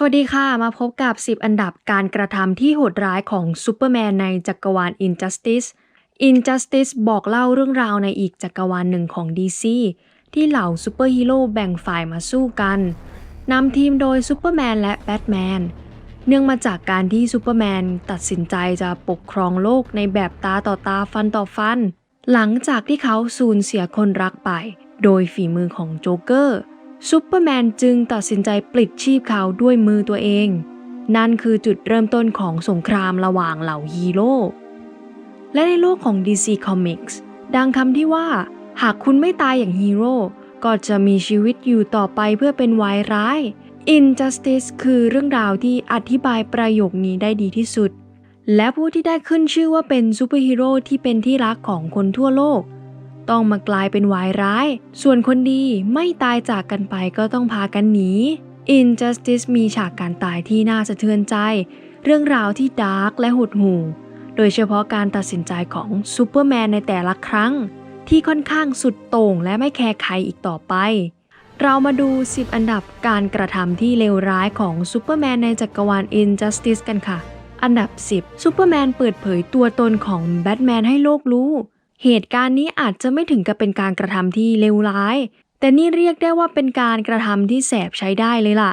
สวัสดีค่ะ มาพบกับ 10 อันดับการกระทำที่โหดร้ายของซูเปอร์แมนในจักรวาล Injustice Injustice บอกเล่าเรื่องราวในอีกจักรวาลหนึ่งของ DC ที่เหล่าซูเปอร์ฮีโร่แบ่งฝ่ายมาสู้กันนำทีมโดยซูเปอร์แมนและแบทแมนเนื่องมาจากการที่ซูเปอร์แมนตัดสินใจจะปกครองโลกในแบบตาต่อตาฟันต่อฟัน หลังจากที่เขาสูญเสียคนรักไป โดยฝีมือของโจ๊กเกอร์ ซูเปอร์แมนจึงตัดสินใจปลิดชีพเขาด้วยมือตัวเอง นั่นคือจุดเริ่มต้นของสงครามระหว่างเหล่าฮีโร่ และในโลกของ DC Comics ดังคำที่ว่า หากคุณไม่ตายอย่างฮีโร่ก็จะมีชีวิตอยู่ต่อไปเพื่อเป็นวายร้าย Injustice คือเรื่องราวที่อธิบายประโยคนี้ได้ดีที่สุด และผู้ที่ได้ขึ้นชื่อว่าเป็นซูเปอร์ฮีโร่ที่เป็นที่รักของคนทั่วโลก ต้องมากลายเป็นวายร้าย ส่วนคนดีไม่ตายจากกันไปก็ต้องพากันหนี Injustice มีฉากการตายที่น่าสะเทือนใจ เรื่องราวที่ดาร์กและหดหู่ โดยเฉพาะการตัดสินใจของซูเปอร์แมนในแต่ละครั้ง ที่ค่อนข้างสุดโต่งและไม่แคร์ใครอีกต่อไป เรามาดู 10 อันดับการกระทำที่เลวร้ายของซูเปอร์แมนในจักรวาล Injustice กันค่ะ อันดับ 10ซูเปอร์แมนเปิดเผยตัวตนของแบทแมนให้โลกรู้ เหตุการณ์นี้อาจจะไม่ถึงกับเป็นการกระทำที่เลวร้าย แต่นี่เรียกได้ว่าเป็นการกระทำที่แสบใช้ได้เลยล่ะ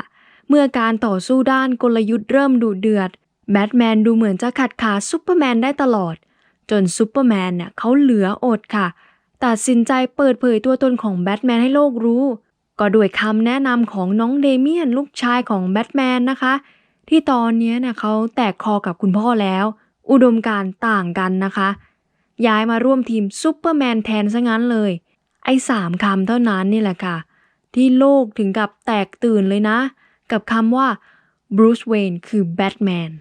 เมื่อการต่อสู้ด้านกลยุทธ์เริ่มดุเดือด แบทแมนดูเหมือนจะขัดขาซูเปอร์แมนได้ตลอด จนซูเปอร์แมนเนี่ยเขาเหลืออดค่ะ ตัดสินใจเปิดเผยตัวตนของแบทแมนให้โลกรู้ ก็ด้วยคำแนะนำของน้องเดเมียนลูกชายของแบทแมนนะคะ ที่ตอนนี้เนี่ยเขาแตกคอกับคุณพ่อแล้ว อุดมการต่างกันนะคะ ย้ายมาร่วมทีมซูเปอร์แมนแทนซะงั้นเลย ไอ้สามคำเท่านั้นนี่แหละค่ะ ที่โลกถึงกับแตกตื่นเลยนะ กับคำว่าบรูซเวนคือแบทแมน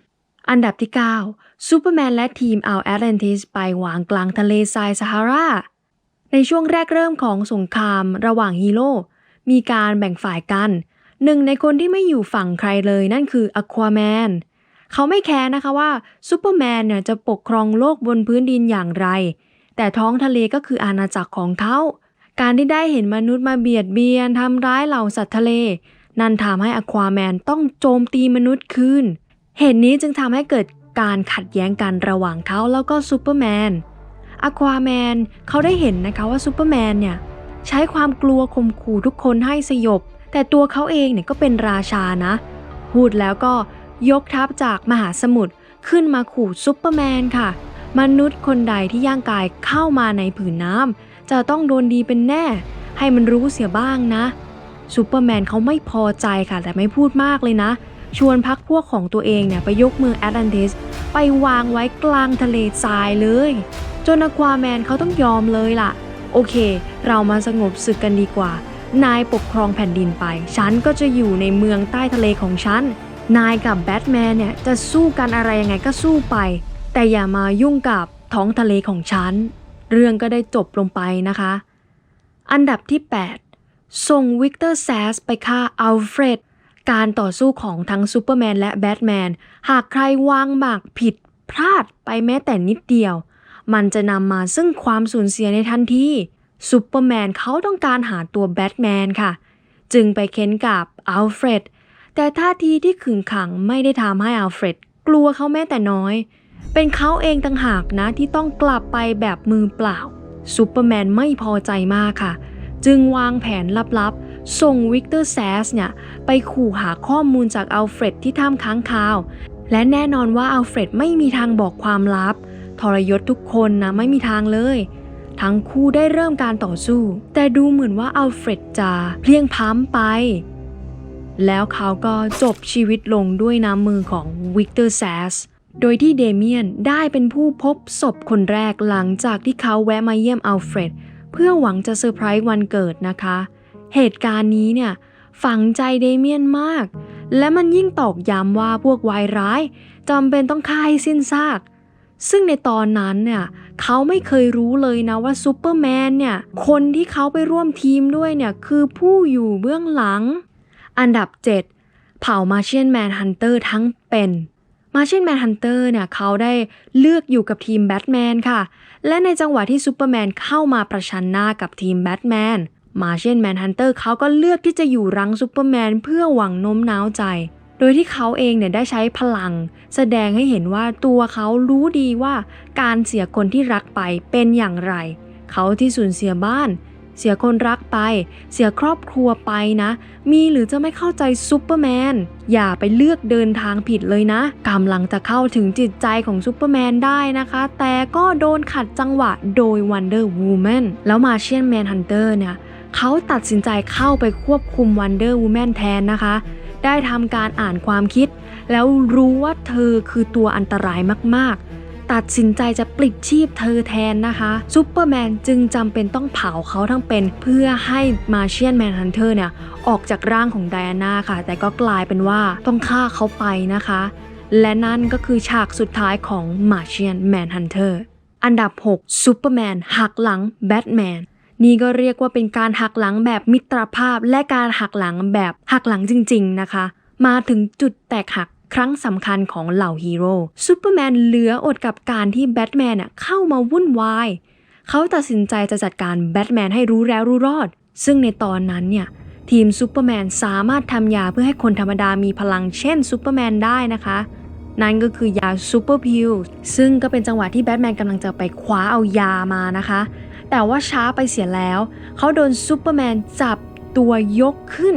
อันดับที่9ซูเปอร์แมนและทีมเอาแอตแลนติสไปวางกลางทะเลทรายซาฮาราในช่วงแรกเริ่มของสงครามระหว่างฮีโร่มีการแบ่งฝ่ายกัน หนึ่งในคนที่ไม่อยู่ฝั่งใครเลยนั่นคืออควาแมน เขาไม่แคร์นะคะว่าซูเปอร์แมนเนี่ยจะปกครองโลกบนพื้นดินอย่างไร แต่ท้องทะเลก็คืออาณาจักรของเขา การที่ได้เห็นมนุษย์มาเบียดเบียนทำร้ายเหล่าสัตว์ทะเล นั่นทำให้อควาแมนต้องโจมตีมนุษย์คืนเหตุนี้จึงทำให้เกิดการขัดแย้งกันระหว่างเขาแล้วก็ซูเปอร์แมนอควาแมนเขาได้เห็นนะคะว่าซูเปอร์แมนเนี่ยใช้ความกลัวข่มขู่ทุกคนให้สยบ แต่ตัวเขาเองเนี่ยก็เป็นราชานะ พูดแล้วก็ ยกทัพจากมหาสมุทรขึ้นมาขู่ซูเปอร์แมนค่ะ มนุษย์คนใดที่ย่างกายเข้ามาในผืนน้ำจะต้องโดนดีเป็นแน่ ให้มันรู้เสียบ้างนะซูเปอร์แมนเขาไม่พอใจค่ะ แต่ไม่พูดมากเลยนะ ชวนพักพวกของตัวเองเนี่ยไปยกเมืองแอตแลนติสไปวางไว้กลางทะเลทรายเลย จนอควาแมนเขาต้องยอมเลยล่ะ โอเค เรามาสงบศึกกันดีกว่า นายปกครองแผ่นดินไป ฉันก็จะอยู่ในเมืองใต้ทะเลของฉัน นายกับแบทแมนเนี่ยจะสู้กันอะไรยังไงก็สู้ไป แต่อย่ามายุ่งกับท้องทะเลของฉัน เรื่องก็ได้จบลงไปนะคะ อันดับที่ 8 ส่งวิกเตอร์แซสไปฆ่าอัลเฟรด การต่อสู้ของทั้งซูเปอร์แมนและแบทแมน หากใครวางหมากผิดพลาดไปแม้แต่นิดเดียว มันจะนำมาซึ่งความสูญเสียในทันทีซูเปอร์แมนเขาต้องการหาตัวแบทแมนค่ะ จึงไปเค้นกับอัลเฟรด แต่ท่าทีที่ขึงขังไม่ได้ทำให้อัลเฟรดกลัวเขาแม้แต่น้อย เป็นเขาเองต่างหากนะที่ต้องกลับไปแบบมือเปล่าซูเปอร์แมนไม่พอใจมากค่ะ จึงวางแผนลับๆ ส่งวิกเตอร์แซสเนี่ย ไปขู่หาข้อมูลจากอัลเฟรดที่ถ้ำค้างคาว และแน่นอนว่าอัลเฟรดไม่มีทางบอกความลับ ทรยศทุกคนนะไม่มีทางเลย ทั้งคู่ได้เริ่มการต่อสู้ แต่ดูเหมือนว่าอัลเฟรดจะเพลียงพ้ำไป แล้วเขาก็จบชีวิตลงด้วยน้ำมือของวิกเตอร์แซส โดยที่เดเมียนได้เป็นผู้พบศพคนแรกหลังจากที่เขาแวะมาเยี่ยมอัลเฟรด เพื่อหวังจะเซอร์ไพรส์วันเกิดนะคะ เหตุการณ์นี้เนี่ยฝังใจเดเมียนมาก และมันยิ่งตอกย้ำว่าพวกวายร้ายจำเป็นต้องฆ่าให้สิ้นซาก ซึ่งในตอนนั้นเนี่ยเขาไม่เคยรู้เลยนะว่าซูเปอร์แมนเนี่ยคนที่เขาไปร่วมทีมด้วยเนี่ยคือผู้อยู่เบื้องหลัง อันดับ 7 เผ่ามาเชียนแมนฮันเตอร์ทั้งเป็นมาเชียนแมนฮันเตอร์เนี่ยเขาได้เลือกอยู่กับทีมแบทแมนค่ะ และในจังหวะที่ซูเปอร์แมนเข้ามาประชันหน้ากับทีมแบทแมนมาเชียนแมนฮันเตอร์เขาก็เลือกที่จะอยู่รังซูเปอร์แมนเพื่อหวังโน้มน้าวใจ โดยที่เขาเองเนี่ยได้ใช้พลัง แสดงให้เห็นว่าตัวเขารู้ดีว่าการเสียคนที่รักไปเป็นอย่างไร เขาที่สูญเสียบ้าน เสียคนรักไป เสียครอบครัวไปนะ มีหรือจะไม่เข้าใจซูเปอร์แมน อย่าไปเลือกเดินทางผิดเลยนะกำลังจะเข้าถึงจิตใจของซูเปอร์แมนได้นะคะ แต่ก็โดนขัดจังหวะโดย Wonder Woman แล้วมาเชียนแมนฮันเตอร์เนี่ยเขาตัดสินใจเข้าไปควบคุม Wonder Woman แทนนะคะ ได้ทำการอ่านความคิด แล้วรู้ว่าเธอคือตัวอันตรายมากๆ ตัดสินใจจะปลิดชีพเธอแทนนะคะซูเปอร์แมนจึงจำเป็นต้องเผาเขาทั้งเป็นเพื่อให้มาเชียนแมนฮันเตอร์เนี่ยออกจากร่างของไดอาน่าค่ะ แต่ก็กลายเป็นว่าต้องฆ่าเขาไปนะคะ และนั่นก็คือฉากสุดท้ายของมาเชียนแมนฮันเตอร์อันดับ6ซูเปอร์แมนหักหลังแบทแมนนี่ก็เรียกว่าเป็นการหักหลังแบบมิตรภาพและการหักหลังแบบหักหลังจริง ๆนะคะ มาถึงจุดแตกหัก ครั้งสำคัญของเหล่าฮีโร่ซูเปอร์แมนเหลืออดกับการที่แบทแมนเข้ามาวุ่นวาย เขาตัดสินใจจะจัดการแบทแมนให้รู้แล้วรู้รอด ซึ่งในตอนนั้นเนี่ยทีมซูเปอร์แมนสามารถทำยาเพื่อให้คนธรรมดามีพลังเช่นซูเปอร์แมนได้นะคะ นั่นก็คือยาซูเปอร์พิลซึ่งก็เป็นจังหวะที่แบทแมนกำลังจะไปคว้าเอายามานะคะ แต่ว่าช้าไปเสียแล้ว เขาโดนซูเปอร์แมนจับตัวยกขึ้น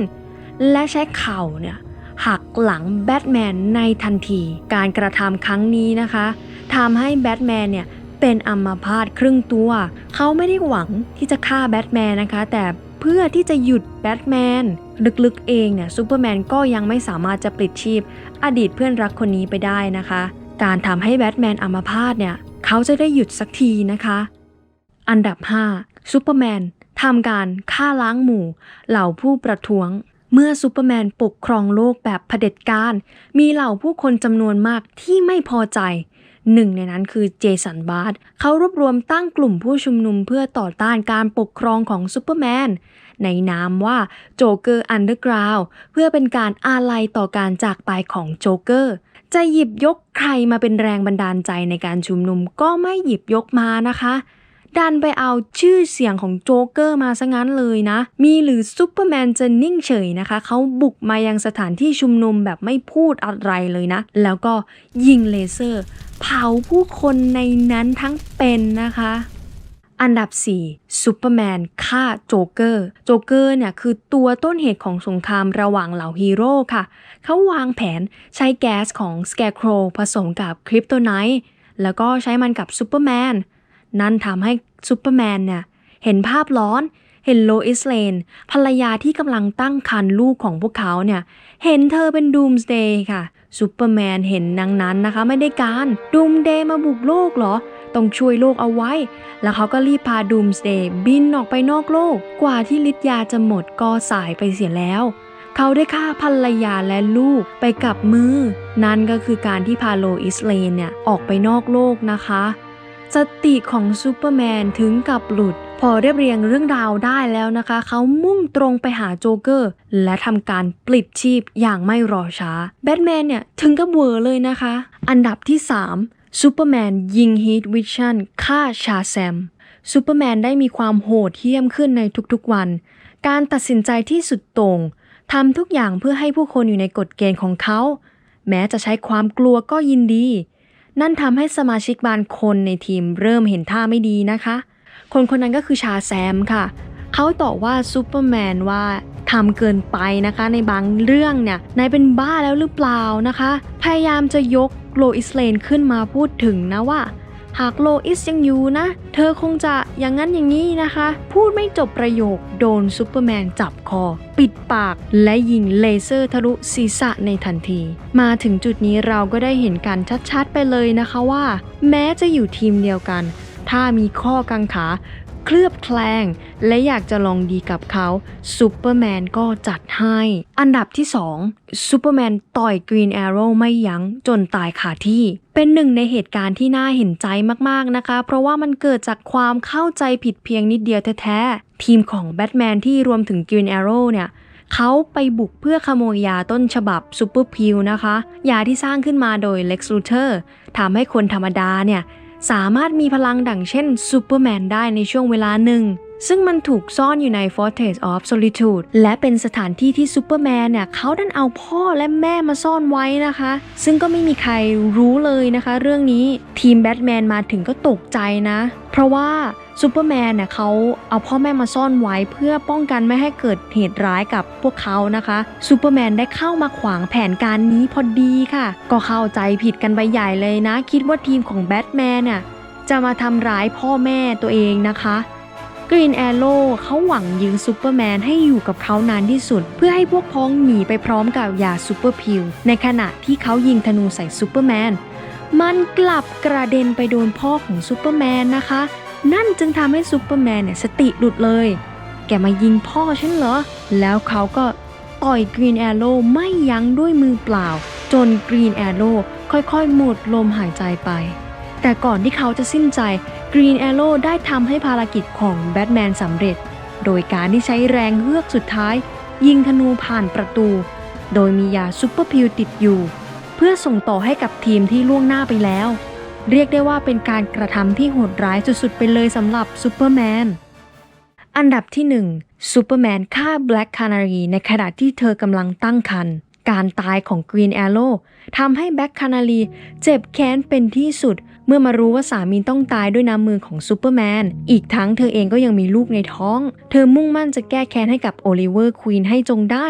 และใช้เข่าเนี่ย หักหลังแบทแมนในทันที การกระทำครั้งนี้นะคะทำให้แบทแมนเนี่ยเป็นอัมพาตครึ่งตัว เขาไม่ได้หวังที่จะฆ่าแบทแมนนะคะ แต่เพื่อที่จะหยุดแบทแมนลึกๆเองเนี่ยซูเปอร์แมนก็ยังไม่สามารถจะปลิดชีพ อดีตเพื่อนรักคนนี้ไปได้นะคะ การทำให้แบทแมนอัมพาตเนี่ยเขาจะได้หยุดสักทีนะคะ อันดับ5ซูเปอร์แมนทำการฆ่าล้างหมู่เหล่าผู้ประท้วง เมื่อซูเปอร์แมนปกครองโลกแบบเผด็จการ มีเหล่าผู้คนจำนวนมากที่ไม่พอใจ หนึ่งในนั้นคือเจสันบาร์ดเขารวบรวมตั้งกลุ่มผู้ชุมนุมเพื่อต่อต้านการปกครองของซูเปอร์แมน ในนามว่าโจเกอร์อันเดอร์กราวเพื่อเป็นการอาลัยต่อการจากไปของโจเกอร์จะหยิบยกใครมาเป็นแรงบันดาลใจในการชุมนุมก็ไม่หยิบยกมานะคะ ดันไปเอาชื่อเสียงของโจ๊กเกอร์มาซะงั้นเลยนะ มีหรือซูเปอร์แมนจะนิ่งเฉยนะคะ เขาบุกมายังสถานที่ชุมนุมแบบไม่พูดอะไรเลยนะ แล้วก็ยิงเลเซอร์ เผาผู้คนในนั้นทั้งเป็นนะคะอันดับ4ซูเปอร์แมนฆ่าโจ๊กเกอร์ โจ๊กเกอร์เนี่ยคือตัวต้นเหตุของสงครามระหว่างเหล่าฮีโร่ค่ะ เขาวางแผนใช้แก๊สของ Scarecrow ผสมกับคริปโตไนท์แล้วก็ใช้มันกับซูเปอร์แมน นั่นทำให้ซูเปอร์แมนเนี่ยเห็นภาพร้อนเห็นโลอิสเลนภรรยาที่กำลังตั้งครรภ์ลูกของพวกเขาเนี่ย เห็นเธอเป็นดูมสเดย์ค่ะซูเปอร์แมนเห็นดังนั้นนะคะ ไม่ได้การดูมเดย์มาบุกโลกเหรอ ต้องช่วยโลกเอาไว้ แล้วเขาก็รีบพาดูมสเดย์บินออกไปนอกโลก กว่าที่ฤทธิ์ยาจะหมดก็สายไปเสียแล้ว เขาได้ฆ่าภรรยาและลูกไปกับมือ นั่นก็คือการที่พาโลอิสเลนเนี่ยออกไปนอกโลกนะคะ สติของซูเปอร์แมนถึงกับหลุด พอเรียบเรียงเรื่องราวได้แล้วนะคะ เขามุ่งตรงไปหาโจเกอร์ และทำการปลิดชีพอย่างไม่รอช้า แบทแมนเนี่ยถึงกับเวอร์เลยนะคะ อันดับที่ 3ซูเปอร์แมนยิงฮีทวิชั่นฆ่าชาแซมซูเปอร์แมนได้มีความโหดเหี้ยมขึ้นในทุกๆวัน การตัดสินใจที่สุดโต่งทำทุกอย่างเพื่อให้ผู้คนอยู่ในกฎเกณฑ์ของเขา แม้จะใช้ความกลัวก็ยินดี นั่นทำให้สมาชิกบางคนในทีมเริ่มเห็นท่าไม่ดีนะคะ คนคนนั้นก็คือชาแซมค่ะ เขาต่อว่าซูเปอร์แมนว่าทำเกินไปนะคะ ในบางเรื่องเนี่ยนายเป็นบ้าแล้วหรือเปล่านะคะ พยายามจะยกโลอิสเลนขึ้นมาพูดถึงนะว่า หากโลอิสยังอยู่นะ เธอคงจะอย่างนั้นอย่างนี้นะคะ พูดไม่จบประโยคโดนซูเปอร์แมนจับคอ ปิดปากและยิงเลเซอร์ทะลุศีรษะในทันที มาถึงจุดนี้เราก็ได้เห็นกันชัดๆไปเลยนะคะว่า แม้จะอยู่ทีมเดียวกัน ถ้ามีข้อกังขา เคลือบแคลง และอยากจะลองดีกับเขาซูเปอร์แมนก็จัดให้ อันดับที่2ซูเปอร์แมนต่อยกรีนแอโร่ไม่ยั้งจนตายคาที่ เป็นหนึ่งในเหตุการณ์ที่น่าเห็นใจมาก ๆ นะคะ เพราะว่ามันเกิดจากความเข้าใจผิดเพียงนิดเดียวแท้ ๆ ทีมของแบทแมนที่รวมถึงกรีนแอโร่เนี่ยเขาไปบุกเพื่อขโมยยาต้นฉบับซูเปอร์พิลนะคะ ยาที่สร้างขึ้นมาโดยเล็กซ์ลูเทอร์ทำให้คนธรรมดาเนี่ย สามารถมีพลังดังเช่นซูเปอร์แมนได้ในช่วงเวลาหนึ่ง ซึ่งมันถูกซ่อนอยู่ใน Fortress of Solitude และเป็นสถานที่ที่ซูเปอร์แมนเนี่ยเขาดันเอาพ่อและแม่มาซ่อนไว้นะคะ ซึ่งก็ไม่มีใครรู้เลยนะคะ เรื่องนี้ทีมแบทแมนมาถึงก็ตกใจนะ เพราะว่า ซูเปอร์แมนเนี่ยเขาเอาพ่อแม่มาซ่อนไว้เพื่อป้องกันไม่ให้เกิดเหตุร้ายกับพวกเขานะคะซูเปอร์แมนได้เข้ามาขวางแผนการนี้พอดีค่ะ ก็เข้าใจผิดกันไปใหญ่เลยนะ คิดว่าทีมของแบทแมนเนี่ยจะมาทำร้ายพ่อแม่ตัวเองนะคะกรีนแอโร่เขาหวังยื้อซูเปอร์แมนให้อยู่กับเขานานที่สุด เพื่อให้พวกพ้องหนีไปพร้อมกับยาซูเปอร์พิลในขณะที่เขายิงธนูใส่ซูเปอร์แมนมันกลับกระเด็นไปโดนพ่อของซูเปอร์แมนนะคะ นั่นจึงทำให้ซูเปอร์แมนเนี่ยสติหลุดเลย แกมายิงพ่อฉันเหรอ แล้วเขาก็ต่อยกรีนแอโร่ไม่ยั้งด้วยมือเปล่า จนกรีนแอโร่ค่อยๆ หมดลมหายใจไป แต่ก่อนที่เขาจะสิ้นใจกรีนแอโร่ได้ทำให้ภารกิจของแบทแมนสำเร็จ โดยการที่ใช้แรงเฮือกสุดท้าย ยิงธนูผ่านประตู โดยมียาซูเปอร์พิลติดอยู่ เพื่อส่งต่อให้กับทีมที่ล่วงหน้าไปแล้ว เรียกได้ว่าเป็นการกระทำที่โหดร้ายสุดๆไปเลยสำหรับซูเปอร์แมน อันดับที่1ซูเปอร์แมนฆ่าแบล็กคานารีในขณะที่เธอกำลังตั้งครรภ์การตายของกรีนแอโร่ทำให้แบล็กคานารีเจ็บแค้นเป็นที่สุด เมื่อมารู้ว่าสามีต้องตายด้วยน้ำมือของซูเปอร์แมน อีกทั้งเธอเองก็ยังมีลูกในท้อง เธอมุ่งมั่นจะแก้แค้นให้กับโอลิเวอร์ควีนให้จงได้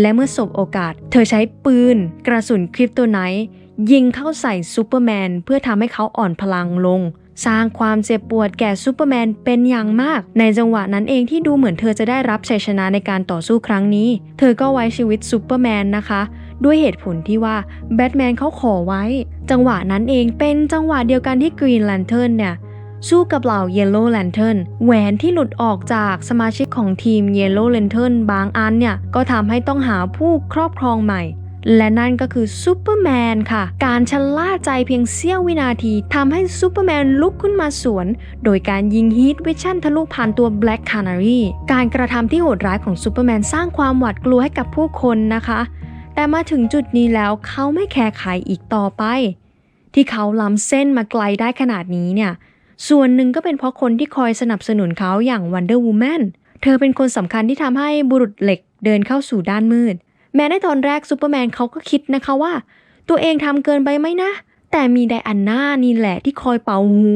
และเมื่อสบโอกาส เธอใช้ปืน กระสุนคริปโตไนท์ ยิงเข้าใส่ซูเปอร์แมนเพื่อทำให้เขาอ่อนพลังลง สร้างความเจ็บปวดแก่ซูเปอร์แมนเป็นอย่างมาก ในจังหวะนั้นเองที่ดูเหมือนเธอจะได้รับชัยชนะในการต่อสู้ครั้งนี้ เธอก็ไว้ชีวิตซูเปอร์แมนนะคะ ด้วยเหตุผลที่ว่าแบทแมนเขาขอไว้ จังหวะนั้นเองเป็นจังหวะเดียวกันที่กรีนแลนเทิร์นเนี่ยสู้กับเหล่า Yellow Lantern แหวนที่หลุดออกจากสมาชิกของทีม Yellow Lantern บางอันเนี่ย ก็ทำให้ต้องหาผู้ครอบครองใหม่ และนั่นก็คือซูเปอร์แมนค่ะ การชะล่าใจเพียงเสี้ยววินาทีทำให้ซูเปอร์แมนลุกขึ้นมาสวน โดยการยิงฮีทวิชั่นทะลุผ่านตัว Black Canary การกระทำที่โหดร้ายของซูเปอร์แมนสร้างความหวาดกลัวให้กับผู้คนนะคะ แต่มาถึงจุดนี้แล้วเขาไม่แคร์ใครอีกต่อไป ที่เขาล้ำเส้นมาไกลได้ขนาดนี้เนี่ยส่วนหนึ่งก็เป็นเพราะคนที่คอยสนับสนุนเขาอย่าง Wonder Woman เธอเป็นคนสำคัญที่ทำให้บุรุษเหล็กเดินเข้าสู่ด้านมืด แม้ในตอนแรกซูเปอร์แมนเขาก็คิดนะคะว่า ตัวเองทำเกินไปไหมนะ แต่มีไดอันนานี่แหละที่คอยเป่าหู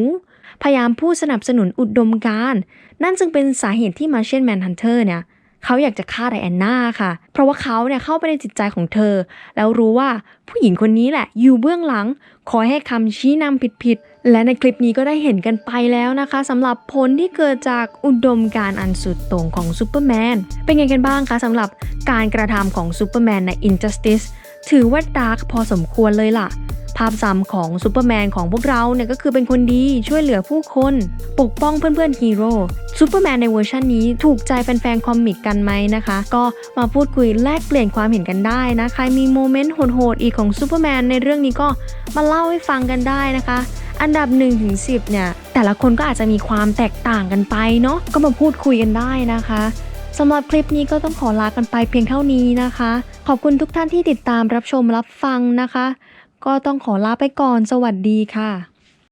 พยายามพูดสนับสนุนอุดมการ นั่นจึงเป็นสาเหตุที่มาเชียนแมนฮันเตอร์เนี่ยเขาอยากจะฆ่าไดแอนนาค่ะ เพราะว่าเขาเนี่ยเข้าไปในจิตใจของเธอ แล้วรู้ว่าผู้หญิงคนนี้แหละ อยู่เบื้องหลัง คอยให้คำชี้นำผิดๆ และในคลิปนี้ก็ได้เห็นกันไปแล้วนะคะสำหรับผลที่เกิดจากอุดมการอันสุดโต่งของซูเปอร์แมนเป็นไงกันบ้างคะสำหรับการกระทำของซูเปอร์แมนใน Injustice ถือว่าดาร์กพอสมควรเลยล่ะ ภาพจำของซูเปอร์แมนของพวกเราเนี่ยก็คือเป็นคนดีช่วยเหลือผู้คน ปกป้องเพื่อนๆฮีโร่ซูเปอร์แมนในเวอร์ชันนี้ถูกใจแฟนๆคอมิกกันไหมนะคะ ก็มาพูดคุยแลกเปลี่ยนความเห็นกันได้นะ ใครมีโมเมนต์โหดๆอีกของซูเปอร์แมนในเรื่องนี้ก็มาเล่าให้ฟังกันได้นะคะ อันดับ1นถึงสิเนี่ยแต่ละคนก็อาจจะมีความแตกต่างกันไปเนาะก็มาพูดคุยกันได้นะคะสำหรับคลิปนี้ก็ต้องขอลากันไปเพียงเท่านี้นะคะ ขอบคุณทุกท่านที่ติดตามรับชมรับฟังนะคะ ก็ต้องขอลาไปก่อนสวัสดีค่ะ